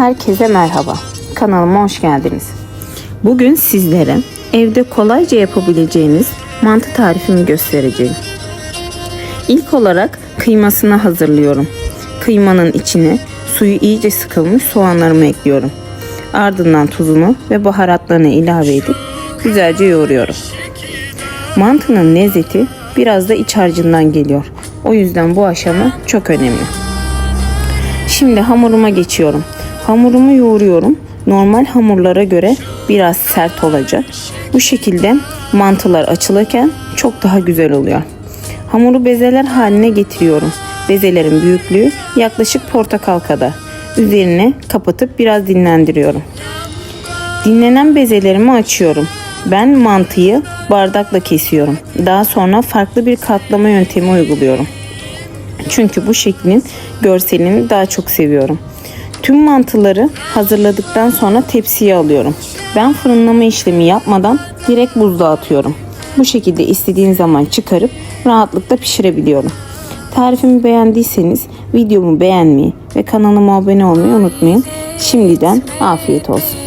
Herkese merhaba. Kanalıma hoş geldiniz. Bugün sizlere evde kolayca yapabileceğiniz mantı tarifimi göstereceğim. İlk olarak kıymasını hazırlıyorum. Kıymanın içine suyu iyice sıkılmış soğanlarımı ekliyorum. Ardından tuzunu ve baharatlarını ilave edip güzelce yoğuruyorum. Mantının lezzeti biraz da iç harcından geliyor. O yüzden bu aşama çok önemli. Şimdi hamuruma geçiyorum. Hamurumu yoğuruyorum. Normal hamurlara göre biraz sert olacak. Bu şekilde mantılar açılırken çok daha güzel oluyor. Hamuru bezeler haline getiriyorum. Bezelerin büyüklüğü yaklaşık portakal kadar. Üzerine kapatıp biraz dinlendiriyorum. Dinlenen bezelerimi açıyorum. Ben mantıyı bardakla kesiyorum. Daha sonra farklı bir katlama yöntemi uyguluyorum. Çünkü bu şeklin görselini daha çok seviyorum. Tüm mantıları hazırladıktan sonra tepsiye alıyorum. Ben fırınlama işlemi yapmadan direkt buzluğa atıyorum. Bu şekilde istediğin zaman çıkarıp rahatlıkla pişirebiliyorum. Tarifimi beğendiyseniz videomu beğenmeyi ve kanalıma abone olmayı unutmayın. Şimdiden afiyet olsun.